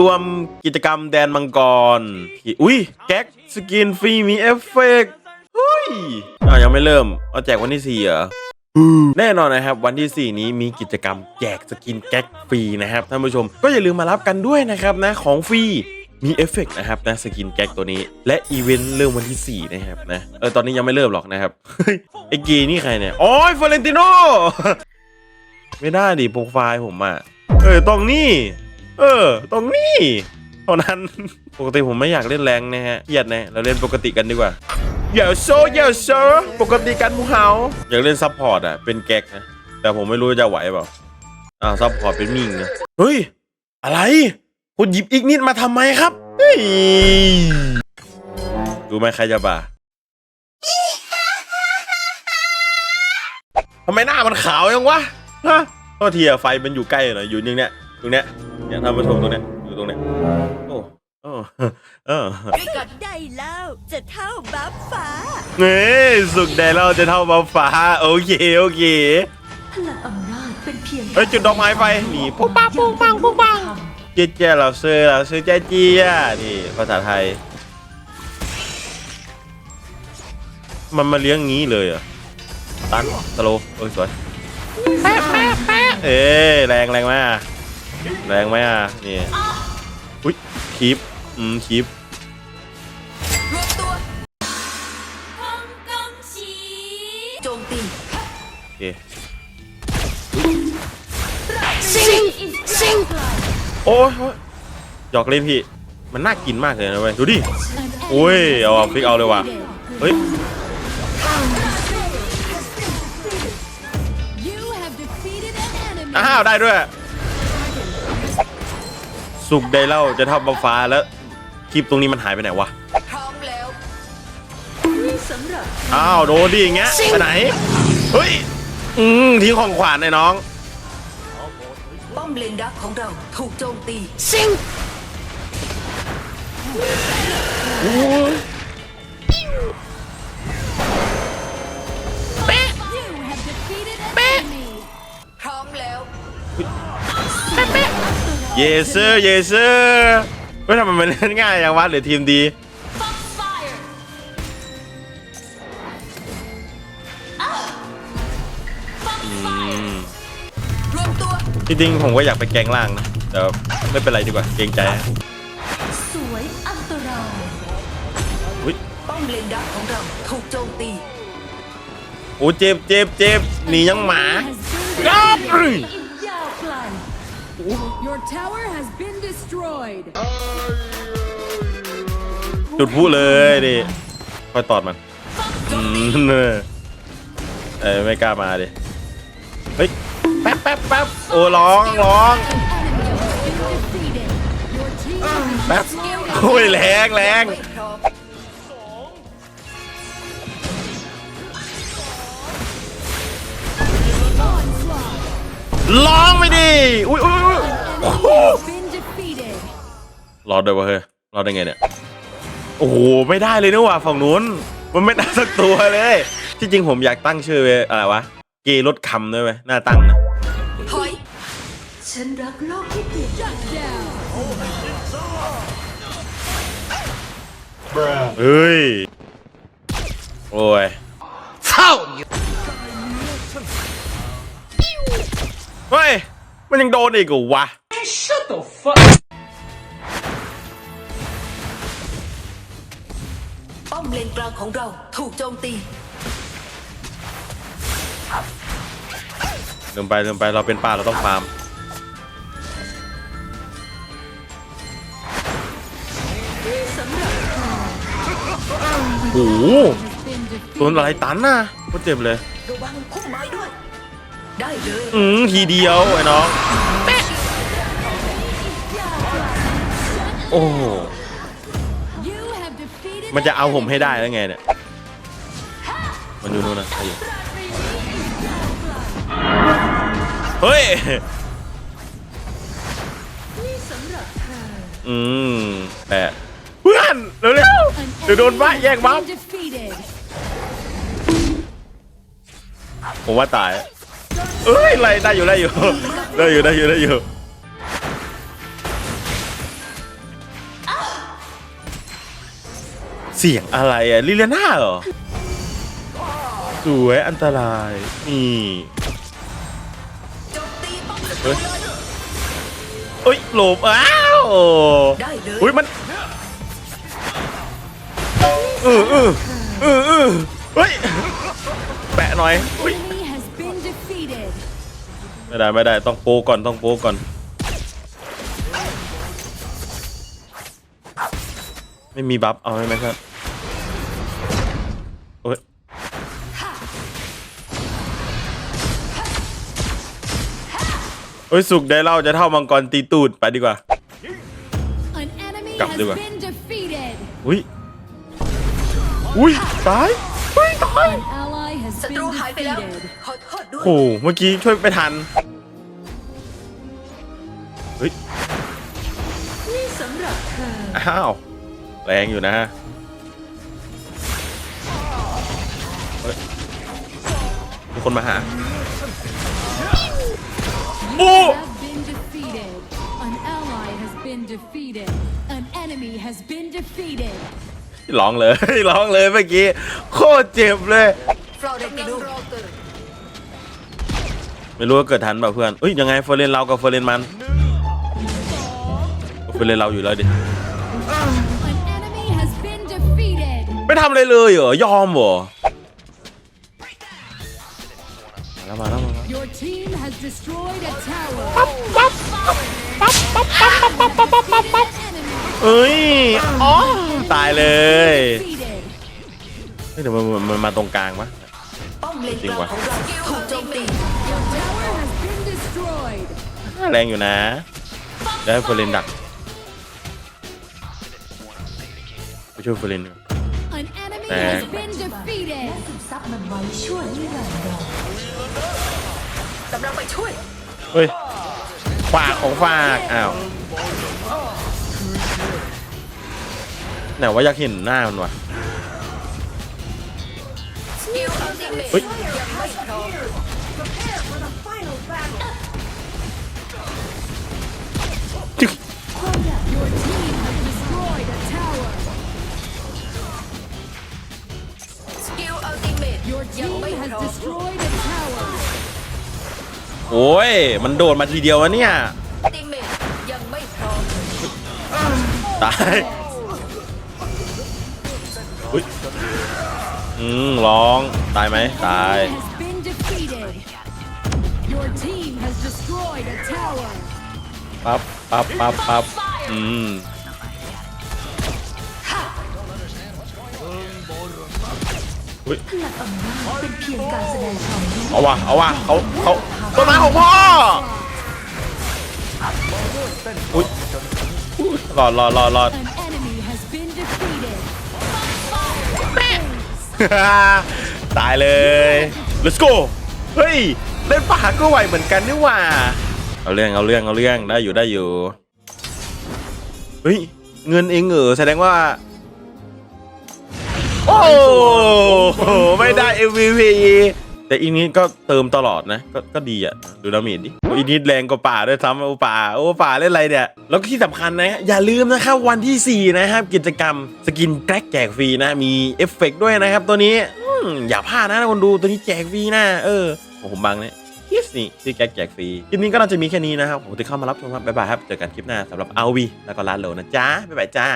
รวมกิจกรรมแดนมังกร อุ้ยแก๊กสกินฟรีมีเอฟเฟกต์เฮ้ยอะยังไม่เริ่ม เอาแจกวันที่สี่เหรอแน่นอนนะครับ วันที่ 4 นี้มีกิจกรรมแจกสกินแก๊กฟรีนะครับท่านผู้ชมก็อย่าลืมมารับกันด้วยนะครับนะของฟรีมีเอฟเฟกต์นะครับนะสกินแก๊กตัวนี้ และอีเวนต์เริ่มวันที่ 4 นะครับนะเออตอนนี้ยังไม่เริ่มหรอกนะครับเฮ้ยไอกีนี่ใครเนี่ยอ๋อเฟอร์เรนติโนไม่ได้ดิโปรไฟล์ผมอะเออตรงนี้ เออ ตรงนี้เท่านั้น ปกติผมไม่อยากเล่นแรงนะฮะเครียดนะ เราเล่นปกติกันดีกว่าอย่าโซอย่าโซปกติกันพวกเขาอยากเล่นซัพพอร์ตอะ เป็นแก๊กนะ แต่ผมไม่รู้จะไหวเปล่า อ่าซัพพอร์ตเป็นมิงนะเฮ้ย อะไร คุณหยิบอีกนิดมาทำไมครับเฮ้ยดูไหมใครจะบ่าทำไมหน้ามันขาวยังวะ ฮะโทษทีอะไฟมันอยู่ใกล้หน่อยอยู่อย่างเนี้ยตรงเนี้ย เนี่ยท่านผู้ชมตรงเนี้ยอยู่ตรงเนี้ยโอ้โอ้เออด้วยกันได้แล้วจะเท่าบัฟฟ้าเฮ้ยสุกแดนเราจะเท่าบ้าฟ้าโอเคโอเคพลังอำนาจเป็นเพียงเฮ้ยจุดดอกไม้ไฟนี่ปุ๊บปั๊บปุ๊บปังปุ๊บปังเจ๊เจ๊เราซื้อเราซื้อเจ๊เจี๊ยนี่ภาษาไทย มันมาเลี้ยงงี้เลยเหรอตันสโลว์โอ้ยสวยแป๊ะแป๊ะแป๊ะเอ้ยแรงแรงไหมอะ แรงไหมอะนี่อุ้ยคีปอืมคีปรวมตัวโจมตีโอเคซิงซิงโอ้ยหยอกเล่นพี่ มันน่ากินมากเลยนะเว้ย ดูดิอุ้ย เอาเอาฟิกเอาเลยว่ะ เฮ้ยอ้าว ได้ด้วย สุกได้เล่าจะเท่าบัฟฟ้าแล้วคลิปตรงนี้มันหายไปไหนวะพร้อมแล้วสำหรับอ้าวโดนดิอย่างเงี้ยไปไหนเฮ้ยอืมทิ้งของขวานไอ้น้องป้อมเลนดักของเราถูกโจมตีซิง เยเซอร์เยเซอร์เฮ้ยทำไมมันเล่นง่ายอย่างวะหรือทีมดีรวมตัวจริงๆผมก็อยากไปแกงล่างนะ แต่ไม่เป็นไรดีกว่าเกรงใจสวยอันตรายอุ้ยป้อมเลนดักของเราถูกโจมตีโอ้เจ็บเจ็บเจ็บหนียังหมา Your tower has been destroyed. จุดพูดเลยดิคอยตอดมันอืมเนอะเอ้ยไม่กล้ามาดิเฮ้ยแป๊บแป๊บแป๊บโอ้ร้องร้อง Defeated. Your team แป๊บโอ้ยแรงแรงไม่พร้อมร้องไปดิอุ้ยอุ้ย รอดด้วยวะเฮ้ยรอดได้ไงเนี่ย โอ้โห ไม่ได้เลยนะว่ะฝั่งนู้น มันไม่ได้สักตัวเลย ที่จริงผมอยากตั้งชื่อเว้ยอะไรวะ เกย์ลดคำด้วยเว้ยน่าตั้งนะถอยฉันรักโลกที่เปลี่ยน Shut down. เฮ้ย โอ้ยเฮ้ย มันยังโดนอีกเหรอวะ ป้อมเลนกลางของเราถูกโจมตีเดินไปเดินไปเราเป็นป่าเราต้องฟาร์มสำหรับโอ้โห Been โดน defeated. อะไรตันน่ะโคตรเจ็บเลย ระวังพุ่มไม้ด้วย ได้เลย อืมทีเดียวไอ้น้อง โอ้โหมันจะเอาผมให้ได้แล้วไงเนี่ย มันอยู่นู่นนะไอ้อยู่เฮ้ย อืมแปะเพื่อนเร็วๆเดี๋ยวโดนบ้าแย่งบ้าผมว่าตายเอ้ยไรได้อยู่ได้อยู่ได้อยู่ได้อยู่ได้อยู่ เสียงอะไรอะลิเลียน่าเหรอ สวยอันตรายนี่เฮ้ยเลยเอ้ยหลบอ้าวได้เลยอุ้ยมันเออเออเออเออเฮ้ยแปะหน่อยอุ้ยไม่ได้ไม่ได้ต้องโปก่อนต้องโปก่อน ไม่มีบัฟเอาไหมครับ อ้ยโอ้ยสุกได้เล่าจะเท่ามังกรตีตูดไปดีกว่า An enemy Cặp has đi bà. been defeated. อุ้ย อุ้ย ตายอุ้ยตาย An ally has ศัตรู been หายไปแล้ว defeated. ขอโทษด้วย โอ้โหเมื่อกี้ช่วยไม่ทัน เฮ้ย นี่สำหรับเธอ อ้าว แรงอยู่นะ คนมาหา You Oh! have been defeated. An ally has been defeated. An enemy has been defeated. ร้องเลยร้องเลยเมื่อกี้ โคตรเจ็บเลยฟลอเรนติโนไม่รู้ว่าเกิดทันเปล่าเพื่อนเอ้ยยังไงเฟอร์เรนเรากับเฟอร์เรนมันเฟอร์เรนเราอยู่แล้วดิ An enemy has been defeated. ไม่ทำอะไรเลยเหรอยอมเหรอ แล้วมาแล้วมาแล้ว Your team has destroyed a tower. An enemy เอ้ยอ๋อตายเลย defeated. เฮ้ยเดี๋ยวมันมันมันมาตรงกลางปะป้อมเลนจริกงลางว่ะของเราถูกโจมตี Your tower has been destroyed. แรงอยู่นะ ได้เฟอร์เรนดักไปช่วยเฟอร์เรนดีกว่า An enemy Nè. has been defeated. กำลังไปช่วย เฮ้ยฝากของฝากอ้าวไหนว่าอยากเห็นหน้ามันวะสกิลอัลติเมทเฮ้ย ยังไม่พร้อมจึ๊ก Your team has destroyed a tower. สกิลอัลติเมท Your ยัง team ไม่พ has ร้อม destroyed a tower. โอ้ย มันโดดมาทีเดียววะเนี่ยอัลติเมทยังไม่พร้อมตายอุ้ยอืมร้อง ตายไหม ตาย Enemy has been defeated. Your team has destroyed a tower. ปั๊บ ปั๊บ ปั๊บ ปั๊บ อืมอุ้ยเป็นเพียงการแสดงความรู้เอาว่ะเอาว่ะเขาเขา ต้นไม้ของพ่ออุ้ยอุ๊ยรอดรอดรอดรอด An enemy has been defeated. ตายเลย let's go เฮ้ย เล่นป่าก็ไหวเหมือนกันนี่หว่า เอาเรื่องเอาเรื่องเอาเรื่องได้อยู่ได้อยู่ เฮ้ย เงินเองเหรอแสดงว่า โอ้โหไม่ได้ MVP แต่อีนี้ก็เติมตลอดนะก็ก็ดีอะดูดาเมจดิอีนี้แรงกว่าป่าด้วยซ้ำโอป่าโอป่าเล่นอะไรเนี่ยแล้วก็ที่สำคัญนะอย่าลืมนะครับวันที่ 4 นะครับ กิจกรรมสกินแกร็กแจกฟรีนะ มีเอฟเฟกด้วยนะครับ ตัวนี้อย่าพลาดนะคนดูตัวนี้แจกฟรีนะเออผมบังเนี่ยฮิสนี่ที่แก๊กแจกฟรีคลิปนี้ก็น่าจะมีแค่นี้นะครับผมที่เข้ามารับชมครับบ๊ายบายครับ เจอกันคลิปหน้าสำหรับเอาวีแล้วก็ร้านโหลนะจ๊ะบ๊ายบายจ้า